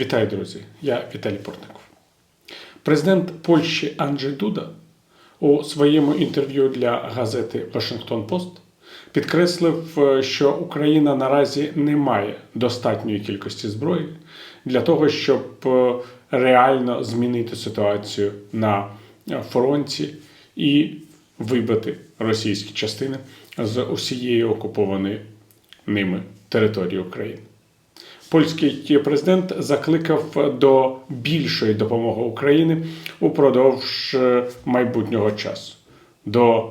Вітаю, друзі! Я Віталій Портников. Президент Польщі Анджей Дуда у своєму інтерв'ю для газети Вашингтон Пост підкреслив, е, що Україна наразі не має достатньої кількості зброї для того, щоб е, реально змінити ситуацію на е, фронті і вибити російські частини з усієї окупованої ними території України. Польський президент закликав до більшої допомоги України упродовж е, майбутнього часу, до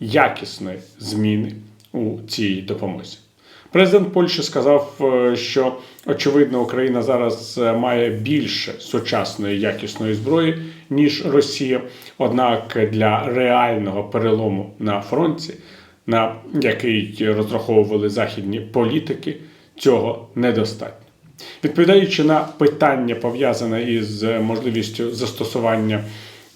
якісної зміни у цій допомозі. Президент Польщі сказав, е, що очевидно Україна зараз е, має більше сучасної якісної зброї ніж Росія. Однак для реального перелому на фронті, на який розраховували західні політики, цього недостатньо. Відповідаючи на питання, пов'язане із можливістю застосування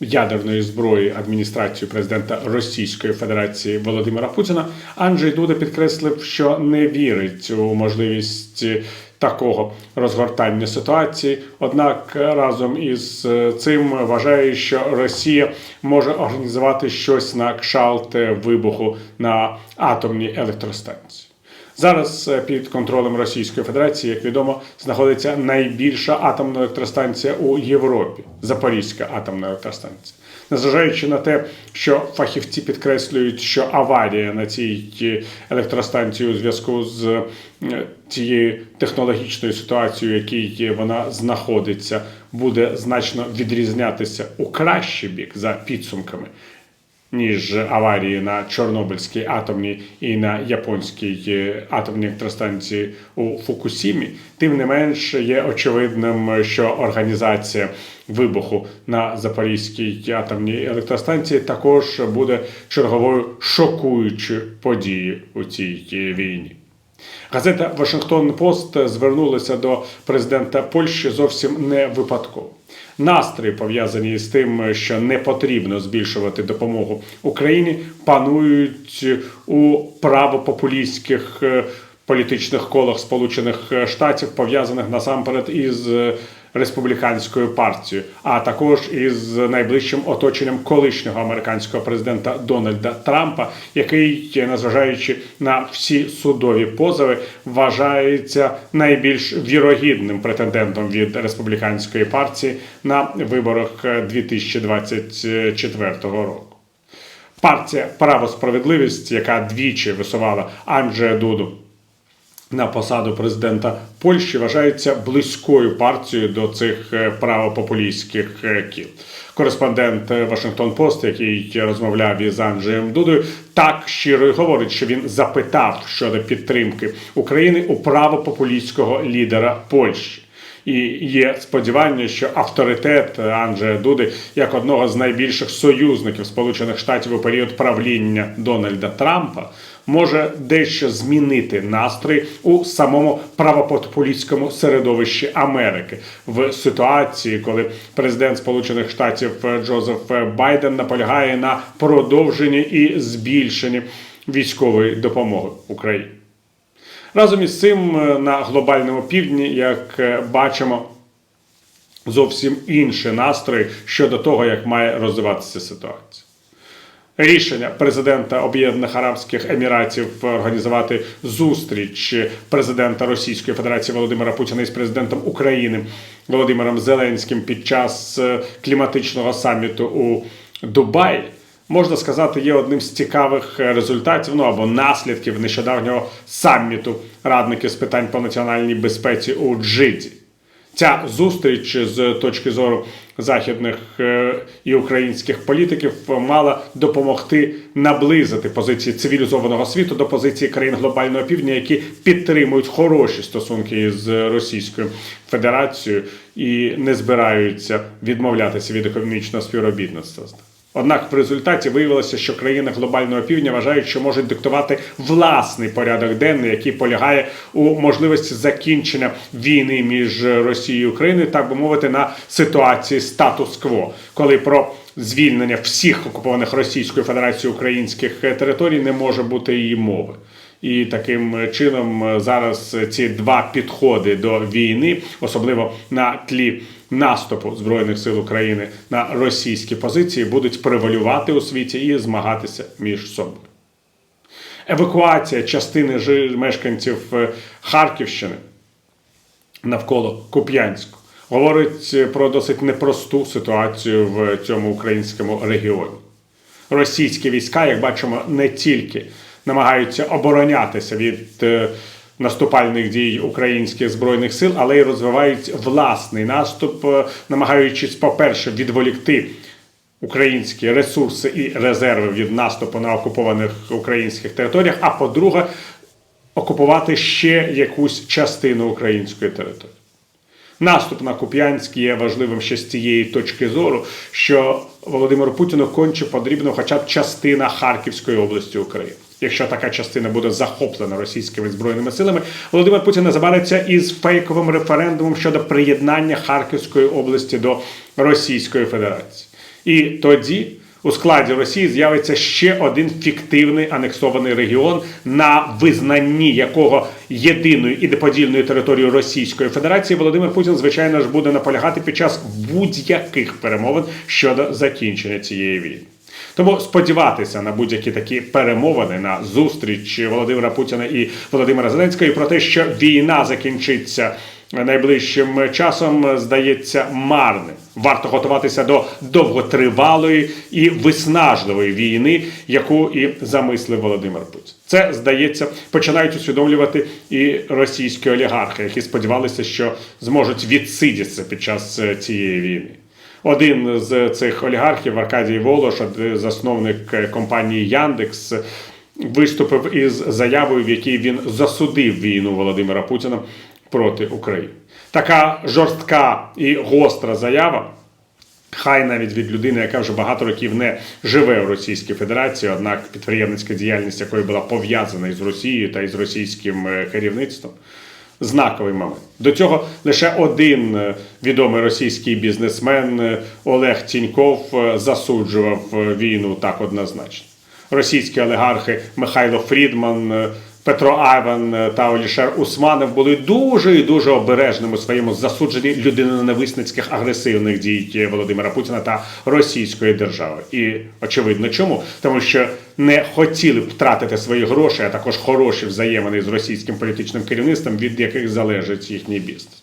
ядерної зброї адміністрацією президента Російської Федерації Володимира Путіна, Анджей Дуда підкреслив, що не вірить у можливість такого розгортання ситуації. Однак разом із цим вважає, що Росія може організувати щось на кшалт вибуху на атомній електростанції. Зараз е, під контролем Російської Федерації, як відомо, знаходиться найбільша атомна електростанція у Європі Запорізька атомна електростанція. Незважаючи на те, що фахівці підкреслюють, що аварія на цій е, електростанції у зв'язку з е, цією технологічною ситуацією, в якій вона знаходиться, буде значно відрізнятися у кращий бік за підсумками ніж аварії на Чорнобильській атомній і на японській е, атомній електростанції у Фукусімі, тим не менш є очевидним, що організація вибуху на Запорізькій атомній електростанції також буде черговою шокуючою подією у цій е, війні. Газета Вашингтон Пост звернулася до президента Польщі зовсім не випадково. Настрої пов'язані з тим, що не потрібно збільшувати допомогу Україні, панують у правопопулістських е, політичних колах Сполучених Штатів, пов'язаних насамперед із республіканською партією, а також із найближчим оточенням колишнього американського президента Дональда Трампа, який, незважаючи на всі судові позови, вважається найбільш вірогідним претендентом від республіканської партії на виборах 2024 року. Партія Право справедливість, яка двічі висувала Анджея Дуду на посаду президента Польщі, вважається близькою партією до цих е, правопопулістських е, кіл. Кореспондент Вашингтон Пост, який розмовляв із Анджеєм Дудою, так щиро говорить, що він запитав щодо підтримки України у правопопулістського лідера Польщі. І є сподівання, що авторитет Анджея Дуди як одного з найбільших союзників Сполучених Штатів у період правління Дональда Трампа може дещо змінити настрій у самому правопопулістському середовищі Америки в ситуації, коли президент Сполучених Штатів Джозеф Байден наполягає на продовженні і збільшенні військової допомоги Україні. Разом із цим е, на глобальному півдні, як е, бачимо, зовсім інші настрої щодо того, як має розвиватися ситуація. Рішення президента Об'єднаних Арабських Еміратів організувати зустріч президента Російської Федерації Володимира Путіна із президентом України Володимиром Зеленським під час е, кліматичного саміту у Дубаї можна сказати, є одним з цікавих результатів ну або наслідків нещодавнього саміту радників з питань по національній безпеці у Джиді. Ця зустріч з точки зору західних е, і українських політиків мала допомогти наблизити позиції цивілізованого світу до позиції країн глобального півдня, які підтримують хороші стосунки з Російською Федерацією і не збираються відмовлятися від економічного співробітництва. Однак в результаті виявилося, що країни глобального півдня вважають, що можуть диктувати власний порядок денний, який полягає у можливості закінчення війни між Росією і Україною, так би мовити, на ситуації статус-кво, коли про звільнення всіх окупованих Російською Федерацією українських територій не може бути її мови. І таким чином е, зараз ці два підходи до війни, особливо на тлі наступу збройних сил України на російські позиції, будуть превалювати у світі і змагатися між собою. Евакуація частини мешканців е, Харківщини навколо Куп'янську говорить е, про досить непросту ситуацію в цьому українському регіоні. Російські війська, як бачимо, не тільки намагаються оборонятися від е, наступальних дій українських збройних сил, але й розвивають власний наступ, е, намагаючись, по-перше, відволікти українські ресурси і резерви від наступу на окупованих українських територіях, а по-друге, окупувати ще якусь частину української території. Наступ на Куп'янськ є важливим ще з цієї точки зору, що Володимиру Путіну конче потрібна хоча б частина Харківської області України. Якщо така частина буде захоплена російськими збройними силами, Володимир Путін не забариться із фейковим референдумом щодо приєднання Харківської області до Російської Федерації. І тоді у складі Росії з'явиться ще один фіктивний анексований регіон, на визнанні якого єдиною і неподільною територією Російської Федерації Володимир Путін, звичайно ж, буде наполягати під час будь-яких перемовин щодо закінчення цієї війни. Тому сподіватися на будь-які такі перемовини на зустріч Володимира Путіна і Володимира Зеленського про те, що війна закінчиться найближчим часом, здається марним. Варто готуватися до довготривалої і виснажливої війни, яку і замислив Володимир Путін. Це здається, починають усвідомлювати і російські олігархи, які сподівалися, що зможуть відсидітися під час е, цієї війни. Один з цих олігархів, Аркадій Волош, засновник е, компанії Яндекс, виступив із заявою, в якій він засудив війну Володимира Путіна проти України. Така жорстка і гостра заява. Хай навіть від людини, яка вже багато років не живе в Російській Федерації, однак підприємницька діяльність якої була пов'язана із Росією та із російським е, керівництвом. Знаковий момент. До цього лише один е, відомий російський бізнесмен е, Олег Тіньков е, засуджував війну так однозначно. Російські олігархи Михайло Фрідман, Петро Айван е, та Олішер Усманов були дуже і дуже обережними у своєму засудженні людиноненависницьких агресивних дій Володимира Путіна та Російської держави. І очевидно, чому? Тому що не хотіли б втратити свої гроші, а також хороші взаємини з російським політичним керівництвом, від яких залежить їхній бізнес.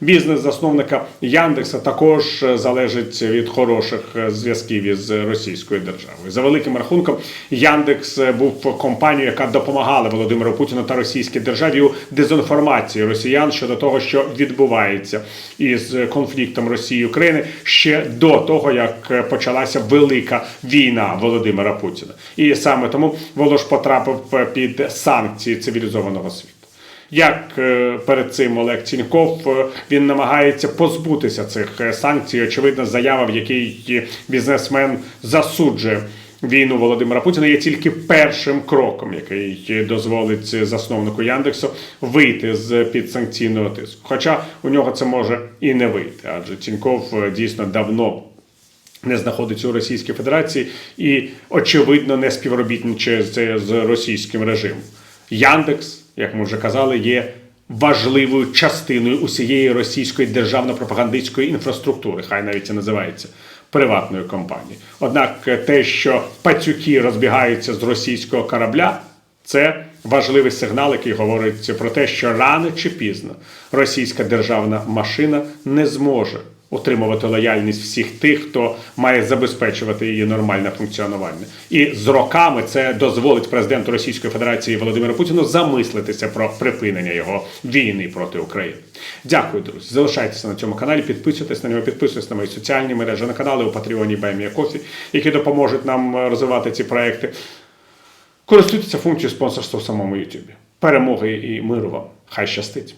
Бізнес засновника Яндекса також е, залежить від хороших е, зв'язків із Російською державою. За великим рахунком, Яндекс е, був компанією, яка допомагала Володимиру Путіну та російській державі у дезінформації росіян щодо того, що відбувається із конфліктом Росії і України ще до того, як почалася велика війна Володимира Путіна. І саме тому Волош потрапив під санкції цивілізованого світу. Як е, перед цим Олег Ціньков е, він намагається позбутися цих е, санкцій. Очевидно, заява, в якій бізнесмен засуджує війну Володимира Путіна, є тільки першим кроком, який дозволить засновнику Яндексу вийти з підсанкційного тиску. Хоча у нього це може і не вийти, адже Ціньков дійсно давно не знаходиться у Російській Федерації і, очевидно, не співробітничає з російським режимом. Яндекс, як ми вже казали, є важливою частиною усієї російської державно-пропагандистської інфраструктури, хай навіть це називається приватною компанією. Однак те, що пацюки розбігаються з російського корабля, це важливий сигнал, який говорить про те, що рано чи пізно російська державна машина не зможе утримувати лояльність всіх тих, хто має забезпечувати її нормальне функціонування. І з роками це дозволить президенту Російської Федерації Володимиру Путіну замислитися про припинення його війни проти України. Дякую, друзі. Залишайтеся на цьому каналі, підписуйтесь на нього, підписуйтесь на мої соціальні мережі, на канали у Патреоні Баймія Кофі, які допоможуть нам е, розвивати ці проекти. Користуйтеся функцією спонсорства в самому Ютубі. Перемоги і миру вам. Хай щастить!